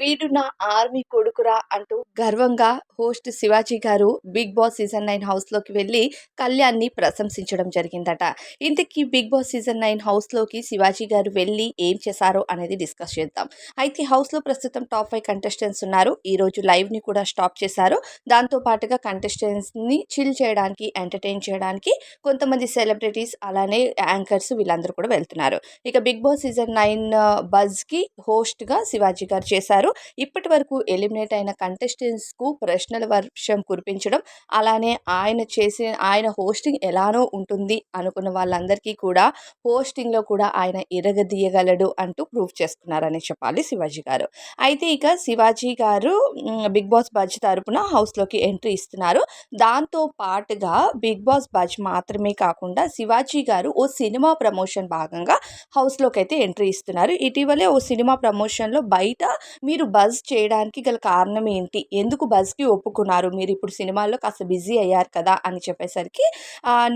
వీడు నా ఆర్మీ కొడుకురా అంటూ గర్వంగా హోస్ట్ శివాజీ గారు బిగ్ బాస్ సీజన్ నైన్ హౌస్లోకి వెళ్ళి కళ్యాణ్ని ప్రశంసించడం జరిగిందట. ఇంతకీ బిగ్ బాస్ సీజన్ నైన్ హౌస్లోకి శివాజీ గారు వెళ్ళి ఏం చేశారో అనేది డిస్కస్ చేద్దాం. అయితే హౌస్లో ప్రస్తుతం టాప్ ఫైవ్ కంటెస్టెంట్స్ ఉన్నారు. ఈరోజు లైవ్ని కూడా స్టాప్ చేశారు. దాంతో పాటుగా కంటెస్టెంట్స్ని చిల్ చేయడానికి ఎంటర్టైన్ చేయడానికి కొంతమంది సెలబ్రిటీస్ అలానే యాంకర్స్ వీళ్ళందరూ కూడా వెళ్తున్నారు. ఇక బిగ్ బాస్ సీజన్ నైన్ బజ్కి హోస్ట్గా శివాజీ గారు చేశారు. ఇప్పటి వరకు ఎలిమినేట్ అయిన కంటెస్టెంట్స్కు ప్రశ్నల వర్షం కురిపించడం అలానే ఆయన చేసిన ఆయన హోస్టింగ్ ఎలానో ఉంటుంది అనుకున్న వాళ్ళందరికీ కూడా హోస్టింగ్లో కూడా ఆయన ఇరగదీయగలడు అంటూ ప్రూవ్ చేసుకున్నారని చెప్పాలి శివాజీ గారు. అయితే ఇక శివాజీ గారు బిగ్ బాస్ బజ్ తరపున హౌస్లోకి ఎంట్రీ ఇస్తున్నారు. దాంతో పాటుగా బిగ్ బాస్ బజ్ మాత్రమే కాకుండా శివాజీ గారు ఓ సినిమా ప్రమోషన్ భాగంగా హౌస్లోకి అయితే ఎంట్రీ ఇస్తున్నారు. ఇటీవలే ఓ సినిమా ప్రమోషన్లో బయట మీరు బజ్ చేయడానికి గల కారణం ఏంటి? ఎందుకు బజ్కి ఒప్పుకున్నారు? మీరు ఇప్పుడు సినిమాల్లో కాస్త బిజీ అయ్యారు కదా అని చెప్పేసరికి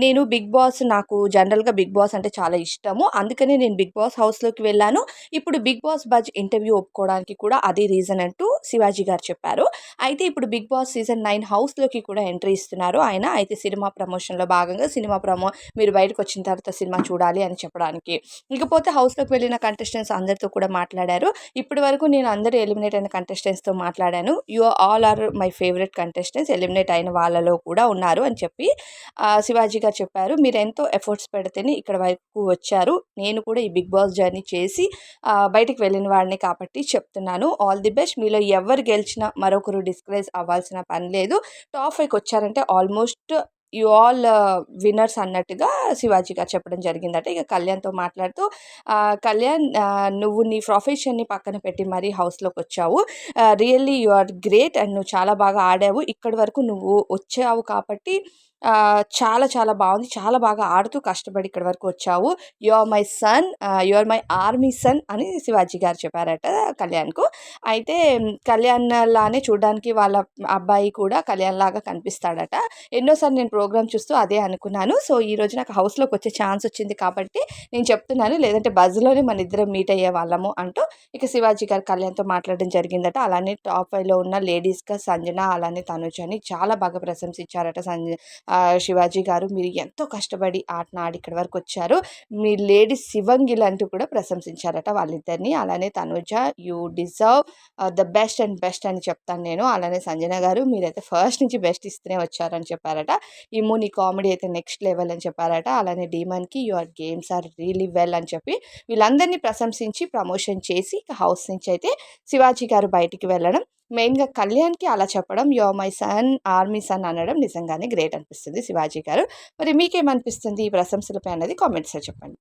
నేను బిగ్ బాస్ నాకు జనరల్గా బిగ్ బాస్ అంటే చాలా ఇష్టము. అందుకనే నేను బిగ్ బాస్ హౌస్లోకి వెళ్ళాను. ఇప్పుడు బిగ్ బాస్ బజ్ ఇంటర్వ్యూ ఒప్పుకోవడానికి కూడా అదే రీజన్ అంటూ శివాజీ గారు చెప్పారు. అయితే ఇప్పుడు బిగ్ బాస్ సీజన్ నైన్ హౌస్లోకి కూడా ఎంట్రీ ఇస్తున్నారు ఆయన. అయితే సినిమా ప్రమోషన్లో భాగంగా సినిమా ప్రమో మీరు బయటకు వచ్చిన తర్వాత సినిమా చూడాలి అని చెప్పడానికి. ఇకపోతే హౌస్లోకి వెళ్ళిన కంటెస్టెంట్స్ అందరితో కూడా మాట్లాడారు. ఇప్పటి వరకు నేను అందరూ ఎలిమినేట్ అయిన కంటెస్టెంట్స్తో మాట్లాడాను. You all are my favourite contestants eliminate అయిన వాళ్ళలో కూడా ఉన్నారు అని చెప్పి శివాజీ గారు చెప్పారు. మీరు ఎంతో ఎఫర్ట్స్ పెడితేనే ఇక్కడ వరకు వచ్చారు. నేను కూడా ఈ బిగ్ బాస్ జర్నీ చేసి బయటికి వెళ్ళిన వాడిని కాబట్టి చెప్తున్నాను. ఆల్ ది బెస్ట్ మీలో ఎవరు గెలిచినా మరొకరు డిస్క్రైజ్ అవ్వాల్సిన పని లేదు. టాప్ ఫైవ్కి వచ్చారంటే ఆల్మోస్ట్ యు ఆల్ విన్నర్స్ అన్నట్టుగా శివాజీ గారు చెప్పడం జరిగిందట. ఇక కళ్యాణ్తో మాట్లాడుతూ కళ్యాణ్ నువ్వు నీ ప్రొఫెషన్ని పక్కన పెట్టి మరీ హౌస్లోకి వచ్చావు. Really you are great and నువ్వు చాలా బాగా ఆడావు. ఇక్కడి వరకు నువ్వు వచ్చావు కాబట్టి చాలా చాలా బాగుంది. చాలా బాగా ఆడుతూ కష్టపడి ఇక్కడి వరకు వచ్చావు. You are my son you are my army son అని శివాజీ గారు చెప్పారట కళ్యాణ్కు. అయితే కళ్యాణ్లానే కళ్యాణ్ లానే చూడడానికి వాళ్ళ అబ్బాయి కూడా కళ్యాణ్ లాగా కనిపిస్తాడట. ఎన్నోసార్లు నేను ప్రోగ్రామ్ చూస్తూ అదే అనుకున్నాను. సో ఈ రోజు నాకు హౌస్లోకి వచ్చే ఛాన్స్ వచ్చింది కాబట్టి నేను చెప్తున్నాను. లేదంటే బజ్లోనే మన ఇద్దరం మీట్ అయ్యే వాళ్ళము అంటూ ఇక శివాజీ గారు కళ్యాణ్తో మాట్లాడడం జరిగిందట. అలానే టాప్ ఫైవ్లో ఉన్న లేడీస్గా సంజన అలానే తనుజ్ అని చాలా బాగా ప్రశంసించారట సంజ శివాజీ గారు మీరు ఎంతో కష్టపడి ఆటను ఆడి ఇక్కడి వరకు వచ్చారు. మీ లేడీ శివంగిల్ అంటూ కూడా ప్రశంసించారట వాళ్ళిద్దరిని. అలానే Tanuja you deserve the best and best అని చెప్తాను నేను. అలానే సంజన గారు మీరైతే ఫస్ట్ నుంచి బెస్ట్ ఇస్తూనే వచ్చారని చెప్పారట. ఇమ్ము నీ కామెడీ అయితే నెక్స్ట్ లెవెల్ అని చెప్పారట. అలానే డీమన్కి your games are really well అని చెప్పి వీళ్ళందరినీ ప్రశంసించి ప్రమోషన్ చేసి ఇక హౌస్ నుంచి అయితే శివాజీ గారు బయటికి వెళ్ళడం మెయిన్గా కళ్యాణ్కి అలా చెప్పడం yo my son army sun అనడం నిజంగానే గ్రేట్ అనిపిస్తుంది శివాజీ గారు. మరి మీకేమనిపిస్తుంది ఈ ప్రశంసలపై అనేది కామెంట్స్లో చెప్పండి.